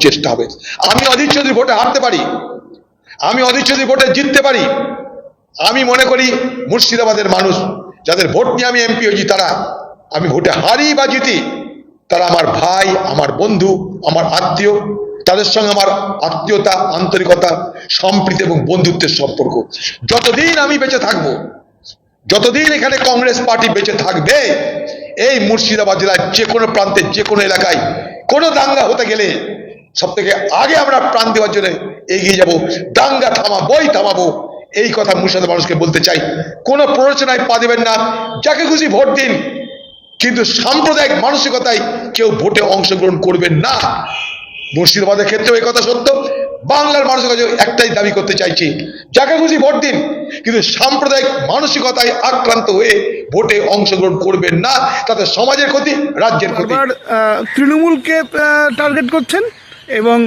চেষ্টা হবে। আমি অধীর চৌধুরী ভোটে হারতে পারি। আমি অধীর চৌধুরী ভোটে জিততে পারি। আমি মনে করি মুর্শিদাবাদের মানুষ, যাদের ভোট নিয়ে আমি এমপি হয়েছি, তারা আমি ভোটে হারি বা জিতি, তারা আমার ভাই, আমার বন্ধু, আমার আত্মীয়, তাদের সঙ্গে আমার আত্মীয়তা, আন্তরিকতা, সম্প্রীতি এবং বন্ধুত্বের সম্পর্ক। যতদিন আমি বেঁচে থাকব, যতদিন এখানে কংগ্রেস পার্টি বেঁচে থাকবে, এই মুর্শিদাবাদ জেলার যে কোনো প্রান্তে যে কোনো এলাকায় কোনো দাঙ্গা হতে গেলে সব থেকে আগে আমরা প্রাণ দেওয়ার জন্য এগিয়ে যাব, দাঙ্গা থামাবোই থামাবো, এই কথা মুর্শিদাবাদ মানুষকে বলতে চাই। কোনো প্ররোচনায় পা দেবেন না, যাকে খুশি ভোট দিন, কিন্তু সাম্প্রদায়িক মানসিকতায় কেউ ভোটে অংশগ্রহণ করবেন না। মুর্শিদাবাদের ক্ষেত্রেও এই কথা সত্য, বাংলার মানুষের কাছে একটাই দাবি করতে চাইছি, যাকে খুশি ভোট দিন, কিন্তু সাম্প্রদায়িক মানসিকতায় আক্রান্ত হয়ে ভোটে অংশগ্রহণ করবেন না, তাতে সমাজের ক্ষতি, রাজ্যের ক্ষতি। তৃণমূলকে টার্গেট করছেন? এবং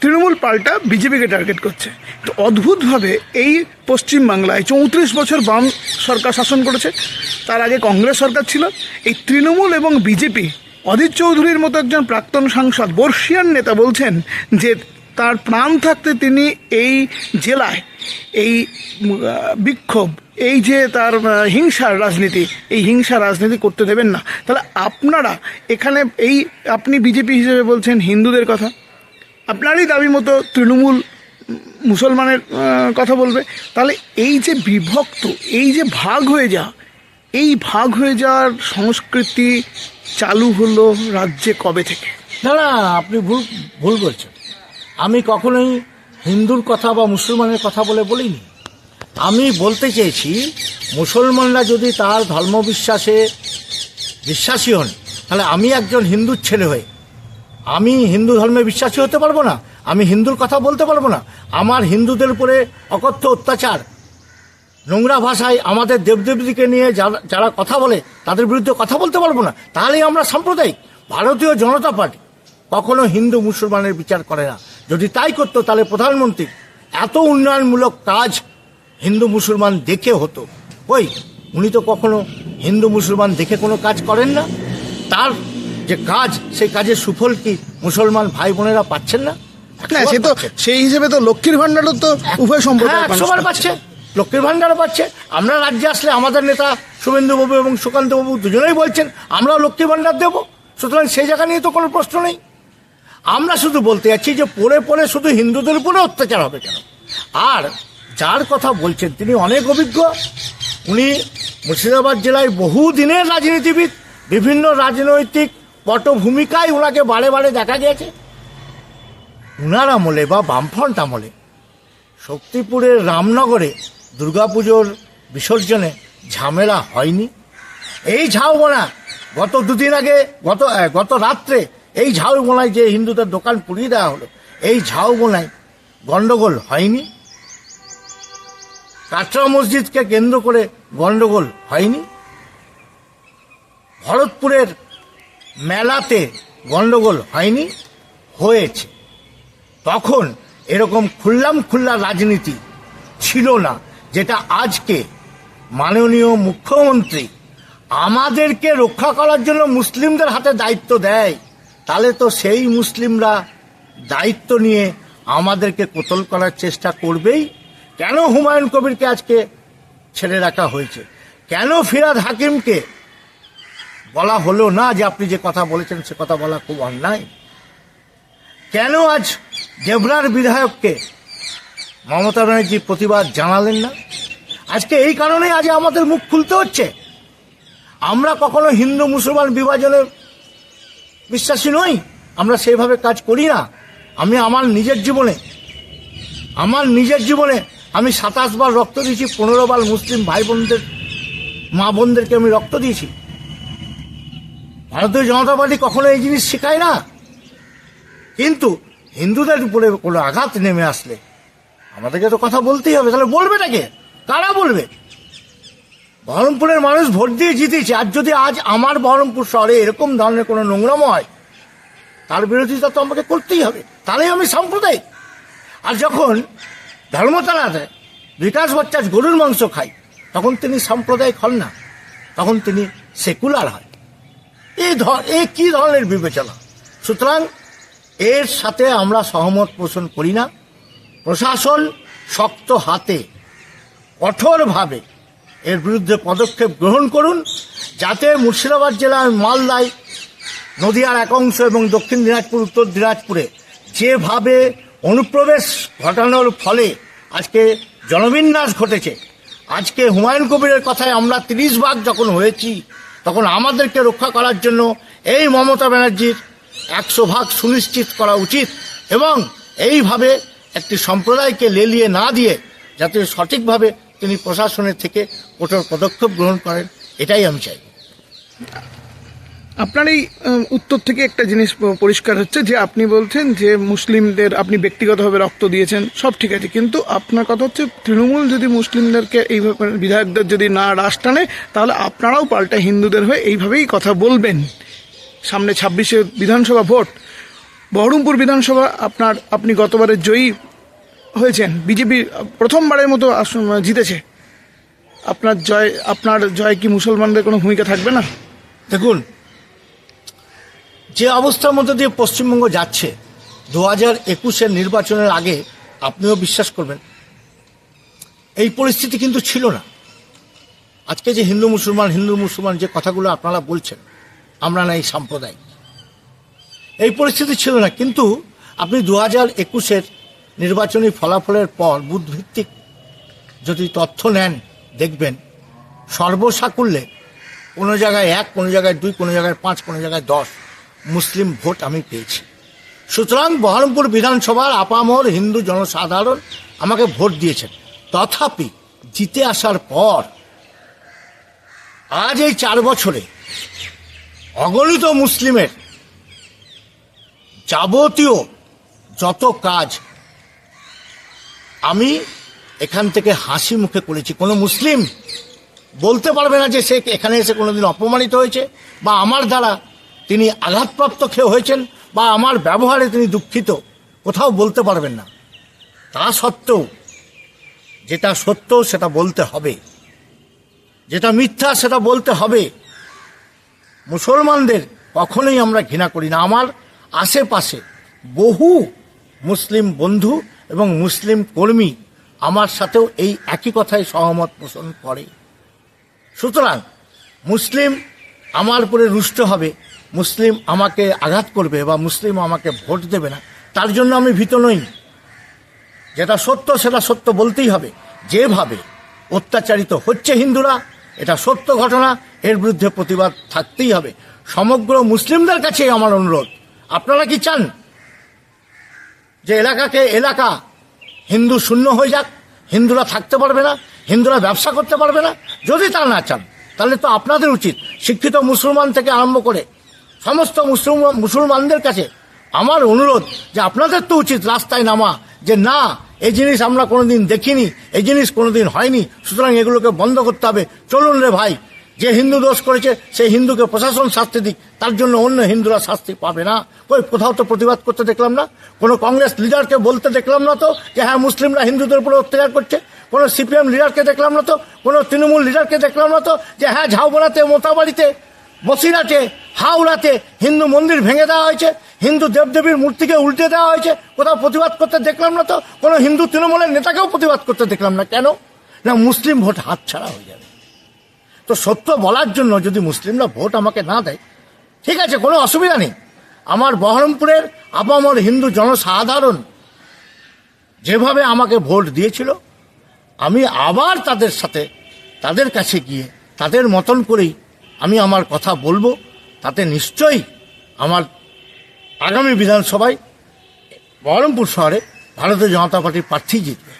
তৃণমূল পাল্টা বিজেপিকে টার্গেট করছে। তো অদ্ভুতভাবে এই পশ্চিমবাংলায় চৌত্রিশ বছর বাম সরকার শাসন করেছে, তার আগে কংগ্রেস সরকার ছিল, এই তৃণমূল এবং বিজেপি, অধীর চৌধুরীর মতো একজন প্রাক্তন সাংসদ, বর্ষিয়ান নেতা বলছেন যে তার প্রাণ থাকতে তিনি এই জেলায়, এই বিক্ষোভ, এই যে তার হিংসার রাজনীতি, এই হিংসা রাজনীতি করতে দেবেন না। তাহলে আপনারা এখানে এই, আপনি বিজেপি হিসেবে বলছেন হিন্দুদের কথা আপনারই দাবি মতো তৃণমূল মুসলমানের কথা বলবে। তাহলে এই যে বিভক্ত, এই যে ভাগ হয়ে যা, এই ভাগ হয়ে যাওয়ার সংস্কৃতি চালু হলো রাজ্যে কবে থেকে? না না, আপনি ভুল ভুল বলছেন। আমি কখনোই হিন্দুর কথা বা মুসলমানের কথা বলে বলিনি। আমি বলতে চেয়েছি, মুসলমানরা যদি তার ধর্মবিশ্বাসে বিশ্বাসী হন, তাহলে আমি একজন হিন্দুর ছেলে হয়ে আমি হিন্দু ধর্মে বিশ্বাসী হতে পারব না। আমি হিন্দুর কথা বলতে পারব না। আমার হিন্দুদের উপরে অকথ্য অত্যাচার। নোংরা ভাষায় আমাদের দেবদেবীকে নিয়ে যারা যারা কথা বলে, তাদের বিরুদ্ধে কথা বলতে পারব না। তাহলেই আমরা সাম্প্রদায়িক। ভারতীয় জনতা পার্টি কখনো হিন্দু মুসলমানের বিচার করে না। যদি তাই করতো, তাহলে প্রধানমন্ত্রী এত উন্নয়নমূলক কাজ হিন্দু মুসলমান দেখে হতো। ওই উনি তো কখনো হিন্দু মুসলমান দেখে কোনো কাজ করেন না। তার যে কাজ সেই কাজের সুফল কি মুসলমান ভাই বোনেরা পাচ্ছেন না? না সে তো সেই হিসেবে তো লক্ষ্মীর ভাণ্ডারও তো উভয় সম্প্রদায় হ্যাঁ, একশোবার পাচ্ছে। লক্ষ্মীর ভাণ্ডারও পাচ্ছে। আমরা রাজ্যে আসলে আমাদের নেতা শুভেন্দুবাবু এবং সুকান্তবাবু দুজনেই বলছেন আমরাও লক্ষ্মীর ভাণ্ডার দেবো। সুতরাং সেই জায়গা নিয়ে তো কোনো প্রশ্ন নেই। আমরা শুধু বলতে যাচ্ছি যে পড়ে পড়ে শুধু হিন্দুদের উপরে অত্যাচার হবে কেন? আর যার কথা বলছেন তিনি অনেক অভিজ্ঞ। উনি মুর্শিদাবাদ জেলায় বহু দিনের রাজনীতিবিদ বিভিন্ন রাজনৈতিক পটভূমিকায় ওনাকে বারে বারে দেখা গিয়েছে। উনার আমলে বা বামফ্রন্ট আমলে শক্তিপুরের রামনগরে দুর্গাপুজোর বিসর্জনে ঝামেলা হয়নি। এই ঝাউবোনা গত দুদিন আগে, গত গত রাত্রে এই ঝাউবোনায় যে হিন্দুদের দোকান পুড়িয়ে দেওয়া হলো, এই ঝাউবোনায় গন্ডগোল হয়নি। কাটরা মসজিদকে কেন্দ্র করে গন্ডগোল হয়নি। ভরতপুরের মেলাতে গন্ডগোল হয়নি, হয়েছে। তখন এরকম খুল্লাম খুল্লা রাজনীতি ছিল না, যেটা আজকে মাননীয় মুখ্যমন্ত্রী আমাদেরকে রক্ষা করার জন্য মুসলিমদের হাতে দায়িত্ব দেয়, তাহলে তো সেই মুসলিমরা দায়িত্ব নিয়ে আমাদেরকে কোতল করার চেষ্টা করবেই। কেন হুমায়ুন কবিরকে আজকে ছেড়ে রাখা হয়েছে? কেন ফিরাদ হাকিমকে বলা হলো না যে আপনি যে কথা বলেছেন, সে কথা বলা খুব অন্যায়। কেন আজ দেবরার বিধায়ককে মমতা ব্যানার্জি প্রতিবাদ জানালেন না? আজকে এই কারণে আজ আমাদের মুখ খুলতে হচ্ছে। আমরা কখনো হিন্দু মুসলমান বিভাজনে বিশ্বাসী নই। আমরা সেইভাবে কাজ করি না। আমি আমার নিজের জীবনে, আমার নিজের জীবনে আমি সাতাশ বার রক্ত দিয়েছি, পনেরো বার মুসলিম ভাই বোনদের, মা বোনদেরকে আমি রক্ত দিয়েছি। ভারতীয় জনতা পার্টি কখনো এই জিনিস শেখায় না। কিন্তু হিন্দুদের উপরে কোনো আঘাত নেমে আসলে, আমাদেরকে তো কথা বলতেই হবে। তাহলে বলবেটাকে কারা বলবে? বহরমপুরের মানুষ ভোট দিয়ে জিতেছে। আর যদি আজ আমার বহরমপুর শহরে এরকম ধরনের কোনো নোংরাম হয়, তার বিরোধিতা তো আমাকে করতেই হবে। তাহলেই আমি সাম্প্রদায়িক। আর যখন ধর্মতলাতে বিকাশ ভট্টাচ গরুর মাংস খায়, তখন তিনি সাম্প্রদায়িক হন না। তখন তিনি সেকুলার হয়। এই ধর এই কী ধরনের বিবেচনা? সুতরাং এর সাথে আমরা সহমত পোষণ করি না। প্রশাসন শক্ত হাতে, কঠোরভাবে এর বিরুদ্ধে পদক্ষেপ গ্রহণ করুন, যাতে মুর্শিদাবাদ জেলার মালদায়, নদিয়ার এক অংশ এবং দক্ষিণ দিনাজপুর, উত্তর দিনাজপুরে যেভাবে অনুপ্রবেশ ঘটানোর ফলে আজকে জনবিন্যাস ঘটেছে। আজকে হুমায়ুন কবিরের কথায় আমরা তিরিশ ভাগ যখন হয়েছি তখন আমাদেরকে রক্ষা করার জন্য এই মমতা ব্যানার্জির একশো ভাগ সুনিশ্চিত করা উচিত এবং এইভাবে একটি সম্প্রদায়কে লেলিয়ে না দিয়ে যাতে সঠিকভাবে তিনি প্রশাসনের থেকে কঠোর পদক্ষেপ গ্রহণ করেন, এটাই আমি চাই আপনার এই উত্তর থেকে একটা জিনিস পরিষ্কার হচ্ছে যে আপনি বলছেন যে মুসলিমদের, আপনি ব্যক্তিগতভাবে রক্ত দিয়েছেন, সব ঠিক আছে। কিন্তু আপনার কথা হচ্ছে তৃণমূল যদি মুসলিমদেরকে এইভাবে বিধায়কদের যদি না রাশ টানে, তাহলে আপনারাও পাল্টা হিন্দুদের হয়ে এইভাবেই কথা বলবেন। সামনে ছাব্বিশে বিধানসভা ভোট। বহরমপুর বিধানসভা আপনার, আপনি গতবারের জয়ী হয়েছেন। বিজেপি প্রথমবারের মতো জিতেছে। আপনার জয় আপনার জয় কি মুসলমানদের কোনো ভূমিকা থাকবে না? দেখুন যে অবস্থার মধ্যে দিয়ে পশ্চিমবঙ্গ যাচ্ছে দু হাজার একুশের নির্বাচনের আগে আপনিও বিশ্বাস করবেন, এই পরিস্থিতি কিন্তু ছিল না। আজকে যে হিন্দু মুসলমান হিন্দু মুসলমান যে কথাগুলো আপনারা বলছেন, আমরা না এই সাম্প্রদায়িক। এই পরিস্থিতি ছিল না, কিন্তু আপনি দু হাজার একুশের নির্বাচনী ফলাফলের পর বুথভিত্তিক যদি তথ্য নেন, দেখবেন সর্বসাকুল্যে কোনো জায়গায় এক, কোনো জায়গায় দুই, কোনো জায়গায় পাঁচ, কোনো জায়গায় দশ মুসলিম ভোট আমি পেয়েছি। সুতরাং বহরমপুর বিধানসভার আপামর হিন্দু জনসাধারণ আমাকে ভোট দিয়েছেন। তথাপি জিতে আসার পর আজ এই চার বছরে অগণিত মুসলিমের যাবতীয় যত কাজ আমি এখান থেকে হাসি মুখে করেছি। কোনো মুসলিম বলতে পারবে না যে সে এখানে এসে কোনোদিন অপমানিত হয়েছে বা আমার দ্বারা তিনি আঘাতপ্রাপ্ত খেয়ে হয়েছেন বা আমার ব্যবহারে তিনি দুঃখিত, কোথাও বলতে পারবেন না। তা সত্ত্বেও যেটা সত্য সেটা বলতে হবে। যেটা মিথ্যা সেটা বলতে হবে। মুসলমানদের কখনোই আমরা ঘৃণা করি না। আমার আশেপাশে বহু মুসলিম বন্ধু এবং মুসলিম কর্মী আমার সাথেও এই একই কথায় সহমত পোষণ করে। সুতরাং মুসলিম আমার উপরে রুষ্ট হবে। মুসলিম আমাকে আঘাত করবে বা মুসলিম আমাকে ভোট দেবে না, তার জন্য আমি ভীত নই। যেটা সত্য, সেটা সত্য বলতেই হবে। যেভাবে অত্যাচারিত হচ্ছে হিন্দুরা, এটা সত্য ঘটনা, এর বিরুদ্ধে প্রতিবাদ থাকতেই হবে। সমগ্র মুসলিমদের কাছে আমার অনুরোধ। আপনারা কি চান যে এলাকাকে এলাকা হিন্দু শূন্য হয়ে যাক, হিন্দুরা থাকতে পারবে না, হিন্দুরা ব্যবসা করতে পারবে না? যদি তা না চান, তাহলে তো আপনাদের উচিত শিক্ষিত মুসলমান থেকে আরম্ভ করে সমস্ত মুসলমান মুসলমানদের কাছে আমার অনুরোধ যে আপনাদের তো উচিত রাস্তায় নামা, যে না, এই জিনিস আমরা কোনোদিন দেখিনি, এই জিনিস কোনোদিন হয়নি, সুতরাং এগুলোকে বন্ধ করতে হবে। চলুন রে ভাই, যে হিন্দু দোষ করেছে, সেই হিন্দুকে প্রশাসন শাস্তি দিক, তার জন্য অন্য হিন্দুরা শাস্তি পাবে না। কই, কোথাও তো প্রতিবাদ করতে দেখলাম না? কোনো কংগ্রেস লিডারকে বলতে দেখলাম না তো, যে হ্যাঁ মুসলিমরা হিন্দুদের উপরে অত্যাচার করছে? কোনো সিপিএম লিডারকে দেখলাম না তো? কোনো তৃণমূল লিডারকে দেখলাম না তো? যে হ্যাঁ ঝাউবড়াতে মোতাবাড়িতে বসিরাটে হাওড়াতে হিন্দু মন্দির ভেঙে দেওয়া হয়েছে, হিন্দু দেবদেবীর মূর্তিকে উল্টে দেওয়া হয়েছে, কোথাও প্রতিবাদ করতে দেখলাম না তো, কোনো হিন্দু তৃণমূলের নেতাকেও প্রতিবাদ করতে দেখলাম না কেন? না, মুসলিম ভোট হাতছাড়া হয়ে যাবে। তো সত্য বলার জন্য যদি মুসলিমরা ভোট আমাকে না দেয়, ঠিক আছে, কোনো অসুবিধা নেই। আমার বহরমপুরের আপামর হিন্দু জনসাধারণ যেভাবে আমাকে ভোট দিয়েছিল, আমি আবার তাদের সাথে, তাদের কাছে গিয়ে, তাদের মতন করেই আমি আমার কথা বলব। তাতে নিশ্চয়ই আমার আগামী বিধানসভায় বহরমপুর শহরে ভারতীয় জনতা পার্টির প্রার্থী জিতবে।